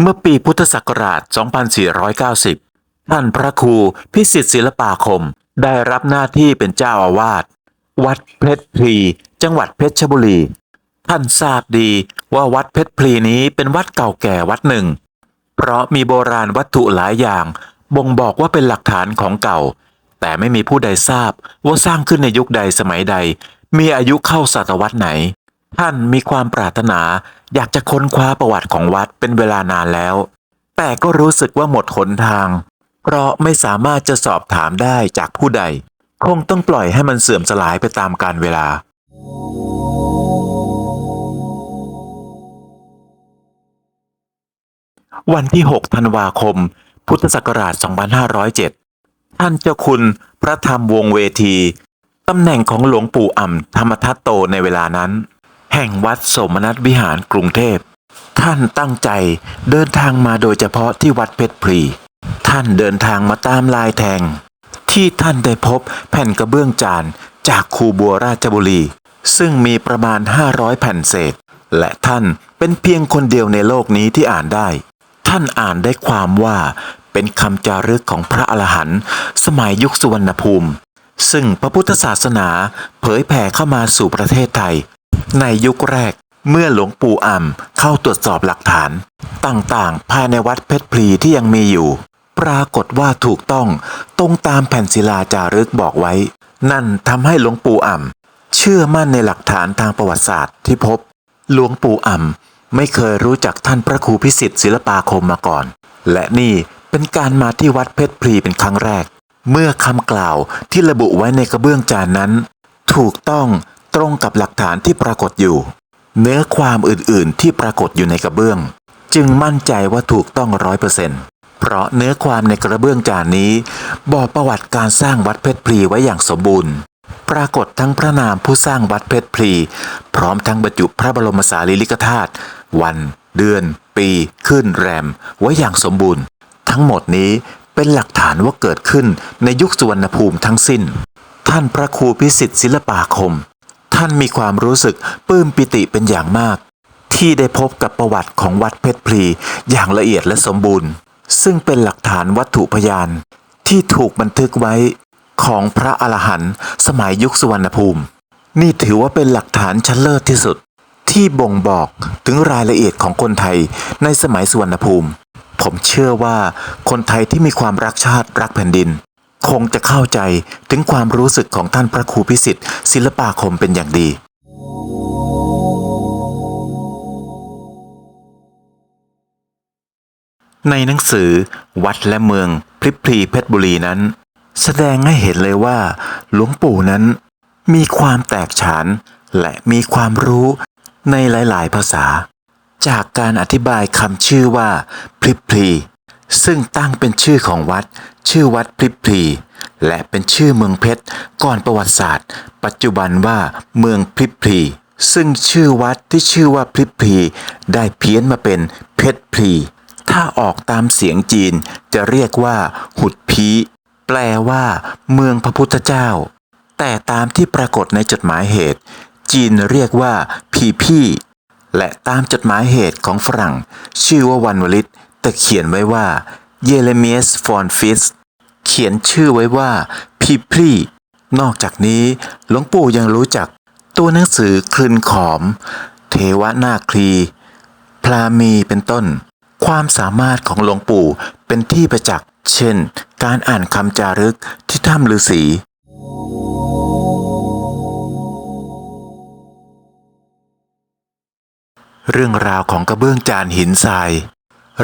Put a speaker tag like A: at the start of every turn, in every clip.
A: เมื่อปีพุทธศักราช 2490 ท่านพระครูพิสิทธิศิลปาคมได้รับหน้าที่เป็นเจ้าอาวาส วัดเพชรพลี จังหวัดเพชรบุรี ท่านทราบดีว่าวัดเพชรพลีนี้เป็นวัดเก่าแก่วัดหนึ่ง เพราะมีโบราณวัตถุหลายอย่าง บ่งบอกว่าเป็นหลักฐานของเก่า แต่ไม่มีผู้ใดทราบว่าสร้างขึ้นในยุคใดสมัยใด มีอายุเข้าศตวรรษไหน ท่านมีความปรารถนา อยากจะค้นคว้าประวัติของวัดเป็นเวลานานแล้ว แต่ก็รู้สึกว่าหมดหนทาง เพราะไม่สามารถจะสอบถามได้จากผู้ใด คงต้องปล่อยให้มันเสื่อมสลายไปตามกาลเวลา วันที่ 6 ธันวาคม พุทธศักราช 2507 ท่านเจ้าคุณพระธรรมวงเวทีตำแหน่งของหลวงปู่อ่ำธรรมทัตโตในเวลานั้น แห่งวัดสมนัตวิหารกรุงเทพ ท่านตั้งใจเดินทางมาโดยเฉพาะที่วัดเพชรพลี ท่านเดินทางมาตามลายแทง ที่ท่านได้พบแผ่นกระเบื้องจานจากคูบัวราชบุรี ซึ่งมีประมาณ 500 แผ่นเศษ และท่านเป็นเพียงคนเดียวในโลกนี้ที่อ่านได้ ท่านอ่านได้ความว่าเป็นคำจารึกของพระอรหันต์สมัยยุคสุวรรณภูมิ ซึ่งพระพุทธศาสนาเผยแผ่เข้ามาสู่ประเทศไทย ในยุคแรก เมื่อหลวงปู่อ่ำเข้าตรวจสอบหลักฐาน ต่างๆ ภายในวัดเพชรพลีที่ยังมีอยู่ ปรากฏว่าถูกต้องตรงตามแผ่นศิลาจารึกบอกไว้ นั่นทำให้หลวงปู่อ่ำเชื่อมั่นในหลักฐานทางประวัติศาสตร์ที่พบ หลวงปู่อ่ำไม่เคยรู้จักท่านพระครูพิสิทธิ์ศิลปาคมมาก่อน และนี่เป็นการมาที่วัดเพชรพลีเป็นครั้งแรก เมื่อคำกล่าวที่ระบุไว้ในกระเบื้องจานนั้น ถูกต้อง ตรงกับหลักฐานที่ปรากฏอยู่ เนื้อความอื่นๆที่ปรากฏอยู่ในกระเบื้อง จึงมั่นใจว่าถูกต้องร้อยเปอร์เซ็นต์เพราะเนื้อความในกระเบื้องจานนี้ บอกประวัติการสร้างวัดเพชรพลีไว้อย่างสมบูรณ์ ปรากฏทั้งพระนามผู้สร้างวัดเพชรพลี พร้อมทั้งบรรจุพระบรมสารีริกธาตุวัน เดือน ปี ขึ้นแรม ไว้อย่างสมบูรณ์ ทั้งหมดนี้เป็นหลักฐานว่าเกิดขึ้นในยุคสุวรรณภูมิทั้งสิ้น ท่านพระครูพิสิทธิ์ศิลปาคม ท่านมีความรู้สึกปลื้มปิติเป็นอย่างมาก ที่ได้พบกับประวัติของวัดเพชรพลีอย่างละเอียดและสมบูรณ์ ซึ่งเป็นหลักฐานวัตถุพยาน ที่ถูกบันทึกไว้ของพระอรหันต์สมัยยุคสุวรรณภูมิ นี่ถือว่าเป็นหลักฐานชั้นเลิศที่สุด ที่บ่งบอกถึงรายละเอียดของคนไทยในสมัยสุวรรณภูมิ ผมเชื่อว่าคนไทยที่มีความรักชาติรักแผ่นดิน คงจะเข้าใจถึงความรู้สึกของท่านพระครูพิสิทธิ์ศิลปาคมเป็นอย่างดีในหนังสือวัดและเมืองพริบพลีเพชรบุรีนั้น แสดงให้เห็นเลยว่า หลวงปู่นั้น มีความแตกฉาน และมีความรู้ในหลาย ๆ ภาษา จากการอธิบายคำชื่อว่าพริบพลี ซึ่งตั้งเป็นชื่อของวัด ชื่อวัดพริบพลีและเป็นชื่อเมืองเพชรก่อนประวัติศาสตร์ ปัจจุบันว่าเมืองพริบพลีซึ่งชื่อวัดที่ชื่อว่าพริบพลีได้เพี้ยนมาเป็นเพชรพลีถ้าออกตามเสียงจีนจะเรียกว่า หุดพีแปลว่า เมืองพระพุทธเจ้า แต่ตามที่ปรากฏในจดหมายเหตุ จีนเรียกว่าพีพี่และตามจดหมายเหตุของฝรั่ง ชื่อว่าวันวลิต แต่เขียนไว้ว่าเยเรเมียสฟอนฟิสเขียนชื่อไว้ว่าพีพรีนอกจากนี้หลวงปู่ยังรู้จักตัวหนังสือคลืนขอม เทวนาคลี พรามีเป็นต้น ความสามารถของหลวงปู่เป็นที่ประจักษ์ เช่น การอ่านคำจารึกที่ถ้ำฤาษีเรื่องราวของกระเบื้องจานหินทราย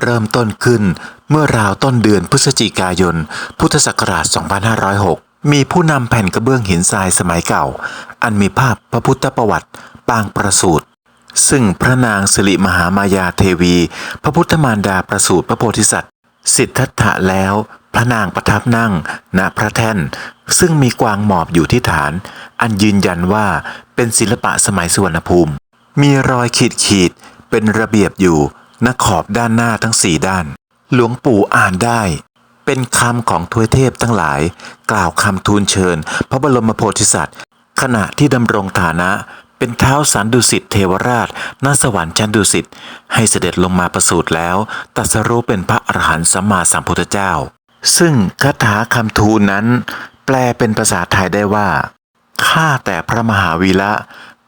A: เริ่มต้นขึ้นเมื่อราวต้นเดือนพฤศจิกายน พุทธศักราช 2506 มีผู้นำแผ่นกระเบื้องหินทรายสมัยเก่า อันมีภาพพระพุทธประวัติปางประสูตรซึ่งพระนางสิริมหามายาเทวี พระพุทธมารดาประสูติพระโพธิสัตว์ สิทธัตถะแล้ว พระนางประทับนั่งณพระแท่น ซึ่งมีกวางหมอบอยู่ที่ฐาน อันยืนยันว่าเป็นศิลปะสมัยสุวรรณภูมิ มีรอยขีดขีดเป็นระเบียบอยู่ ณขอบด้านหน้าทั้งสี่ด้าน หลวงปู่อ่านได้ เป็นคำของทวยเทพทั้งหลาย กล่าวคำทูลเชิญ พระบรมโพธิสัตว์ ขณะที่ดำรงฐานะเป็นเท้าสันดุสิตเทวราชณสวรรค์ชั้นดุสิตให้เสด็จลงมาประสูติแล้วตัสรู้เป็นพระอรหันต์สัมมาสัมพุทธเจ้า ซึ่งคาถาคำทูลนั้น แปลเป็นภาษาไทยได้ว่า ข้าแต่พระมหาวีระ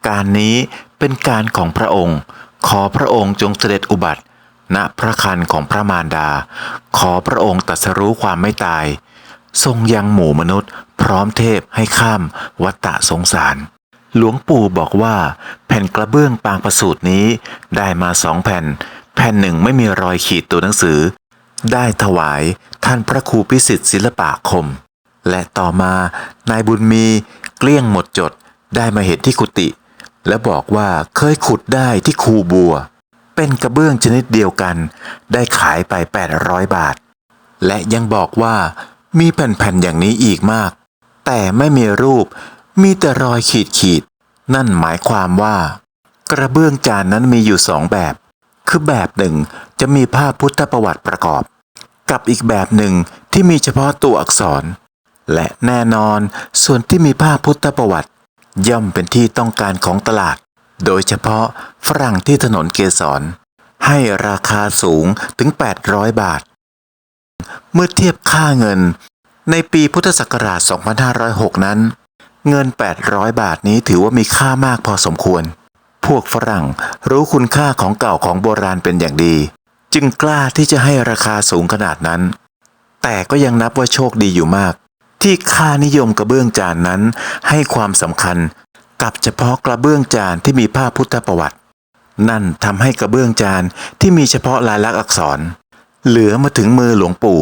A: การนี้เป็นการของพระองค์ ขอพระองค์จงเสด็จอุบัติ ณพระคันของพระมารดา ขอพระองค์ตรัสรู้ความไม่ตาย ทรงยังหมู่มนุษย์ พร้อมเทพให้ข้ามวัฏฏะสงสาร หลวงปู่บอกว่า แผ่นกระเบื้องปางประสูตรนี้ได้มาสองแผ่น แผ่นหนึ่งไม่มีรอยขีดตัวหนังสือ ได้ถวายท่านพระครูพิสิทธิ์ศิลปาคม และต่อมานายบุญมีเกลี้ยงหมดจดได้มาเห็นที่กุฏิ และบอกว่าเคยขุดได้ที่คูบัว เป็นกระเบื้องชนิดเดียวกัน ได้ขายไป 800 บาท และยังบอกว่ามีแผ่นๆอย่างนี้อีกมาก แต่ไม่มีรูปมีแต่รอยขีดขีดๆนั่นหมายความว่า กระเบื้องจานนั้นมีอยู่สองแบบ คือแบบหนึ่งจะมีภาพพุทธประวัติประกอบ กับอีกแบบหนึ่งที่มีเฉพาะตัวอักษร และแน่นอนส่วนที่มีภาพพุทธประวัติ ย่อมเป็นที่ต้องการของตลาด โดยเฉพาะฝรั่งที่ถนนเกสรให้ราคาสูงถึง 800 บาท เมื่อเทียบค่าเงิน ในปีพุทธศักราช 2506 นั้น เงิน 800 บาทนี้ถือว่ามีค่ามากพอสมควร พวกฝรั่งรู้คุณค่าของเก่าของโบราณเป็นอย่างดี จึงกล้าที่จะให้ราคาสูงขนาดนั้น แต่ก็ยังนับว่าโชคดีอยู่มาก ที่ค่านิยมกระเบื้องจานนั้นให้ความสำคัญกับเฉพาะกระเบื้องจานที่มีภาพพุทธประวัติ นั่นทำให้กระเบื้องจานที่มีเฉพาะลายลักษณ์อักษร เหลือมาถึงมือหลวงปู่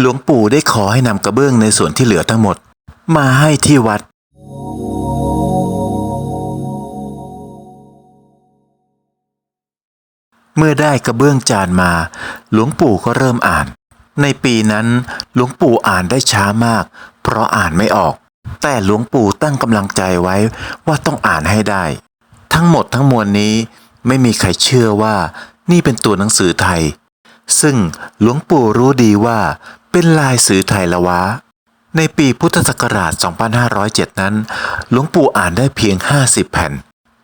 A: หลวงปู่ได้ขอให้นำกระเบื้องในส่วนที่เหลือทั้งหมด มาให้ที่วัดเมื่อได้กระเบื้องจานมา หลวงปู่ก็เริ่มอ่าน ในปีนั้นหลวงปู่อ่านได้ช้ามาก เพราะอ่านไม่ออก แต่หลวงปู่ตั้งกำลังใจไว้ว่าต้องอ่านให้ได้ ทั้งหมดทั้งมวลนี้ไม่มีใครเชื่อว่านี่เป็นตัวหนังสือไทย ซึ่งหลวงปู่รู้ดีว่าเป็นลายสือไทยละวะ ในปีพุทธศักราช 2507 นั้น หลวงปู่อ่านได้เพียง 50 แผ่น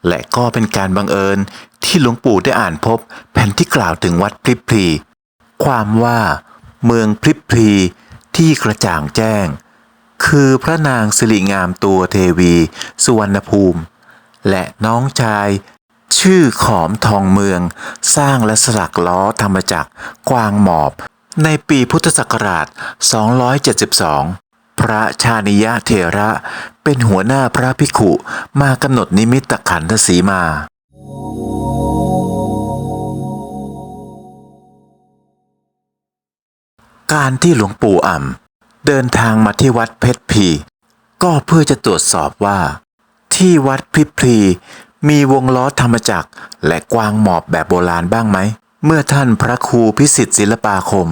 A: และก็เป็นการบังเอิญที่หลวงปู่ได้อ่านพบแผ่นที่กล่าวถึงวัดพริบพลีความว่า เมืองพริบพลีที่กระจ่างแจ้ง คือพระนางสิริงามตัวเทวีสุวรรณภูมิ และน้องชาย ชื่อขอมทองเมือง สร้างและสลักล้อธรรมจักรกวางหมอบ ในปีพุทธศักราช 272พระชานิยะเถระเป็นหัวหน้าพระภิกขุมากำหนดนิมิตขันธสีมา การที่หลวงปู่อ่ำเดินทางมาที่วัดเพชรพี ก็เพื่อจะตรวจสอบว่า ที่วัดพิพีมีวงล้อธรรมจักรและกวางหมอบแบบโบราณบ้างไหม เมื่อท่านพระครูพิสิทธิ์ศิลปาคม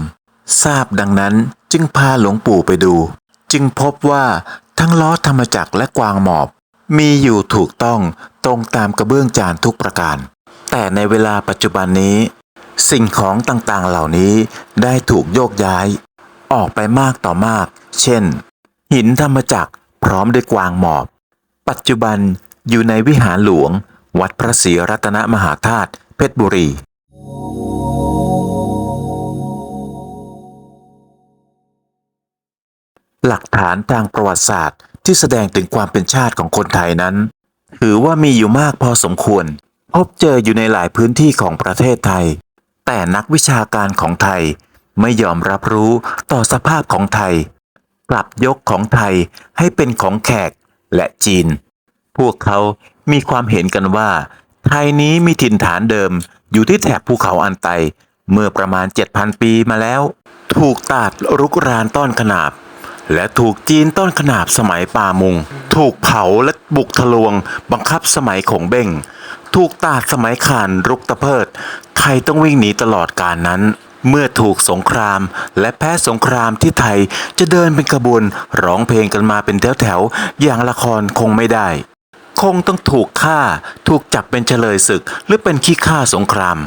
A: ทราบดังนั้นจึงพาหลวงปู่ไปดู จึงพบว่าทั้งล้อธรรมจักรและกวางหมอบ มีอยู่ถูกต้องตรงตามกระเบื้องจานทุกประการ แต่ในเวลาปัจจุบันนี้ สิ่งของต่างๆเหล่านี้ได้ถูกโยกย้าย ออกไปมากต่อมาก เช่น หินธรรมจักรพร้อมด้วยกวางหมอบ ปัจจุบันอยู่ในวิหารหลวง วัดพระศรีรัตนมหาธาตุเพชรบุรี หลักฐานทางประวัติศาสตร์ที่แสดงถึงความเป็นชาติของคนไทยนั้น ถือว่ามีอยู่มากพอสมควร พบเจออยู่ในหลายพื้นที่ของประเทศไทย แต่นักวิชาการของไทยไม่ยอมรับรู้ต่อสภาพของไทย กลับยกของไทยให้เป็นของแขกและจีน พวกเขามีความเห็นกันว่า ไทยนี้มีถิ่นฐานเดิมอยู่ที่แถบภูเขาอันไต เมื่อประมาณ 7,000 ปีมาแล้ว ถูกตาดรุกรานต้อนขนาบ และถูกจีนต้อนขนาบสมัยป่ามุง ถูกเผาและบุกทะลวง บังคับสมัยขงเบ้ง ถูกตาดสมัยข่านรุกตะเพิด ไทยต้องวิ่งหนีตลอดการนั้น เมื่อถูกสงครามและแพ้สงครามที่ไทยจะเดินเป็นขบวนร้องเพลงกันมาเป็นแถวๆอย่างละครคงไม่ได้ คงต้องถูกฆ่า ถูกจับเป็นเฉลยศึก หรือเป็นขี้ฆ่าสงคราม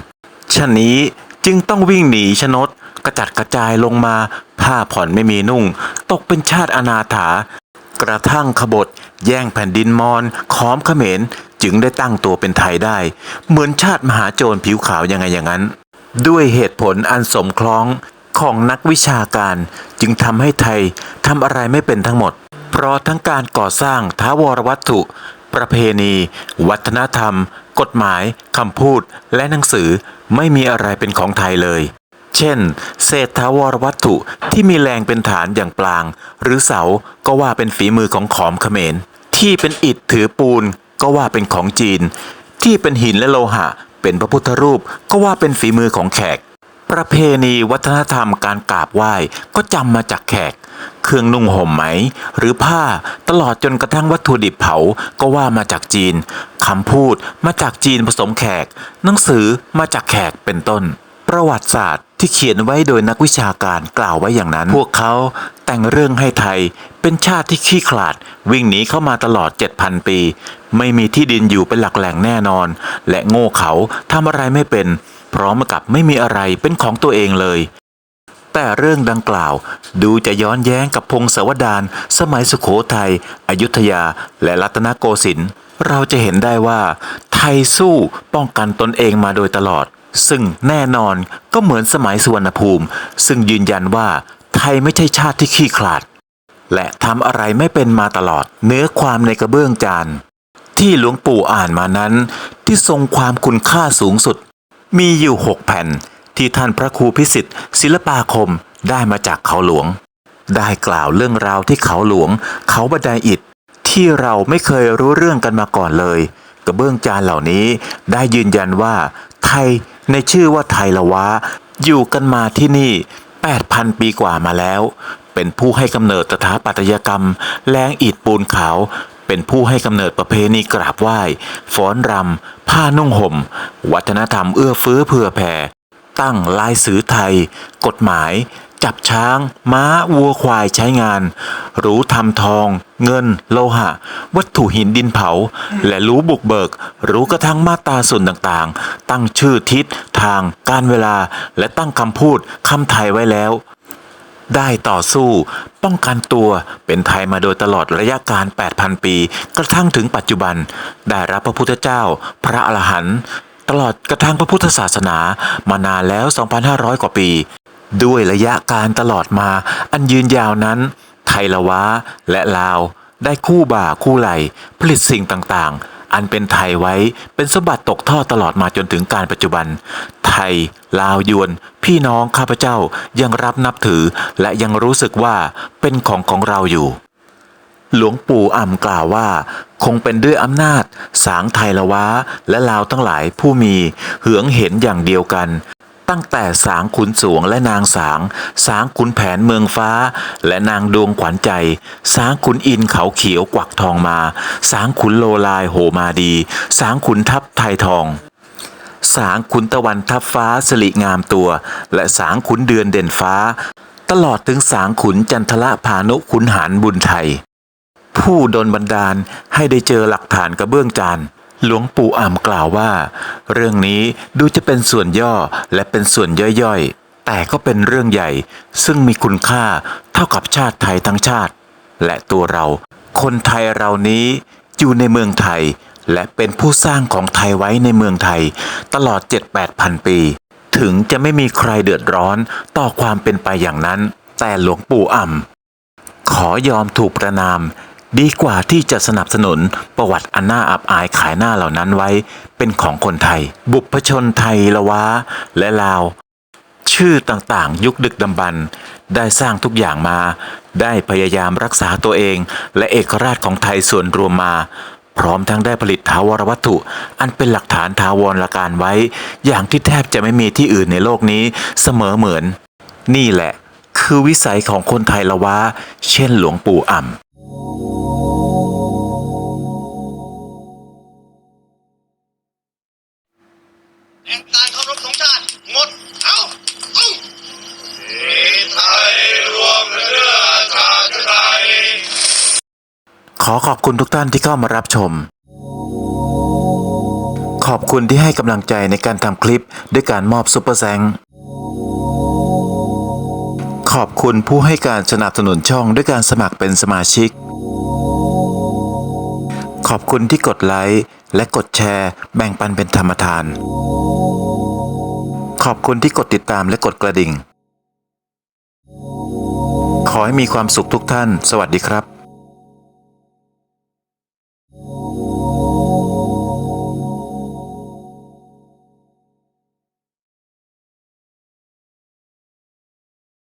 A: ชะนี้จึงต้องวิ่งหนีชนดกระจัดกระจายลงมา ผ้าผ่อนไม่มีนุ่ง ตกเป็นชาติอนาถา กระทั่งขบฏแย่งแผ่นดินมอญขอมเขมรจึงได้ตั้งตัวเป็นไทยได้ เหมือนชาติมหาโจรผิวขาวยังไงอย่างนั้น ด้วยเหตุผลอันสมคล้องของนักวิชาการจึงทำให้ไทยทำอะไรไม่เป็นทั้งหมด เพราะทั้งการก่อสร้างท้าวรวัตถุ ประเพณี วัฒนธรรม กฎหมายคำพูดและหนังสือไม่มีอะไรเป็นของไทยเลย เช่น เศษทาวรวัตถุที่มีแรงเป็นฐานอย่างปลาง หรือเสาก็ว่าเป็นฝีมือของขอมเขมร ที่เป็นอิฐถือปูนก็ว่าเป็นของจีน ที่เป็นหินและโลหะ เป็นพระพุทธรูปก็ว่าเป็นฝีมือของแขก ประเพณีวัฒนธรรมการกราบไหว้ก็จำมาจากแขก เครื่องนุ่งห่มไหม หรือผ้าตลอดจนกระทั่งวัตถุดิบเผาก็ว่ามาจากจีนคำพูดมาจากจีนผสมแขก หนังสือมาจากแขกเป็นต้น ประวัติศาสตร์ที่เขียนไว้โดยนักวิชาการกล่าวไว้อย่างนั้น พวกเขาแต่งเรื่องให้ไทยเป็นชาติที่ขี้ขลาด วิ่งหนีเข้ามาตลอด 7,000 ปี ไม่มีที่ดินอยู่เป็นหลักแหล่งแน่นอน และโง่เขาทำอะไรไม่เป็น พร้อมกับไม่มีอะไรเป็นของตัวเองเลย แต่เรื่องดังกล่าว ดูจะย้อนแย้งกับพงศาวดารสมัยสุขโขทัยอยุธยา และรัตนโกสินทร์เราจะเห็นได้ว่า ไทยสู้ป้องกันตนเองมาโดยตลอด ซึ่งแน่นอนก็เหมือนสมัยสุวรรณภูมิ ซึ่งยืนยันว่าไทยไม่ใช่ชาติที่ขี้ขลาด และทำอะไรไม่เป็นมาตลอดเนื้อความในกระเบื้องจานที่หลวงปู่อ่านมานั้น ที่ทรงความคุณค่าสูงสุด มีอยู่หกแผ่น ที่ท่านพระครูพิสิทธิ์ศิลปาคมได้มาจากเขาหลวง ได้กล่าวเรื่องราวที่เขาหลวง เขาบันไดอิฐที่เราไม่เคยรู้เรื่องกันมาก่อนเลย กระเบื้องจานเหล่านี้ได้ยืนยันว่าไทย ในชื่อว่าไทยละวะ อยู่กันมาที่นี่ 8,000 ปีกว่ามาแล้ว เป็นผู้ให้กำเนิดสถาปัตยกรรม แรงอิฐปูนขาว เป็นผู้ให้กำเนิดประเพณีกราบไหว้ฟ้อนรำ ผ้านุ่งห่ม วัฒนธรรมเอื้อเฟื้อเผื่อแผ่ ตั้งลายสือไทย กฎหมาย จับช้าง ม้าวัวควายใช้งาน รู้ทำทอง เงิน โลหะ วัตถุหินดินเผา และรู้บุกเบิก รู้กระทั่งมาตราส่วนต่างๆ ตั้งชื่อทิศ ทาง การเวลา และตั้งคำพูดคำไทยไว้แล้ว ได้ต่อสู้ ป้องกันตัวเป็นไทยมาโดยตลอดระยะการ 8,000 ปี กระทั่งถึงปัจจุบัน ได้รับพระพุทธเจ้า พระอรหันต์ตลอดกระทั่งพระพุทธศาสนามานานแล้ว 2,500 กว่าปี ด้วยระยะการตลอดมา อันยืนยาวนั้น ไทยละวะและลาว ได้คู่บ่าคู่ไหล ผลิตสิ่งต่างๆ อันเป็นไทยไว้เป็นสมบัติตกทอดตลอดมาจนถึงการปัจจุบัน ไทย ลาวยวน พี่น้องข้าพเจ้ายังรับนับถือและยังรู้สึกว่าเป็นของของเราอยู่หลวงปู่อ่ำกล่าวว่า คงเป็นด้วยอำนาจ สางไทยละวะและลาวทั้งหลายผู้มีเหืองเห็นอย่างเดียวกัน ตั้งแต่สางขุนสวงและนางสาง สางขุนแผนเมืองฟ้า และนางดวงขวัญใจ สางขุนอินเขาเขียวกวักทองมา สางขุนโลลายโหมาดี สางขุนทัพไทยทองสางขุนตะวันทับฟ้าสลิงามตัว และสางขุนเดือนเด่นฟ้า ตลอดถึงสางขุนจันทละพานุขุนหารบุญไทย ผู้ดนบันดาลให้ได้เจอหลักฐานกระเบื้องจาน หลวงปู่อ่ำกล่าวว่า เรื่องนี้ดูจะเป็นส่วนย่อและเป็นส่วนย่อยๆ แต่ก็เป็นเรื่องใหญ่ ซึ่งมีคุณค่าเท่ากับชาติไทยทั้งชาติ และตัวเรา คนไทยเรานี้อยู่ในเมืองไทย และเป็นผู้สร้างของไทยไว้ในเมืองไทย ตลอด 7-8พันปี ถึงจะไม่มีใครเดือดร้อนต่อความเป็นไปอย่างนั้น แต่หลวงปู่อ่ำขอยอมถูกประนาม ดีกว่าที่จะสนับสนุนประวัติอันน่าอับอายขายหน้าเหล่านั้นไว้ เป็นของคนไทย บุพชนไทยละวะและลาว ชื่อต่างๆ ยุคดึกดำบรรพ์ได้สร้างทุกอย่างมา ได้พยายามรักษาตัวเอง และเอกราชของไทยส่วนรวมมา พร้อมทั้งได้ผลิตถาวรวัตถุ อันเป็นหลักฐานถาวรละการไว้ อย่างที่แทบจะไม่มีที่อื่นในโลกนี้เสมอเหมือน นี่แหละ คือวิสัยของคนไทยละวะเช่นหลวงปู่อ่ำ ขอขอบคุณทุกท่านที่เข้ามารับชม ขอบคุณที่ให้กำลังใจในการทำคลิปด้วยการมอบซุปเปอร์แซงขอบคุณผู้ให้การสนับสนุนช่องด้วยการสมัครเป็นสมาชิก ขอบคุณที่กดไลค์และกดแชร์แบ่งปันเป็นธรรมทาน ขอบคุณที่กดติดตามและกดกระดิ่ง ขอให้มีความสุขทุกท่าน สวัสดีครับ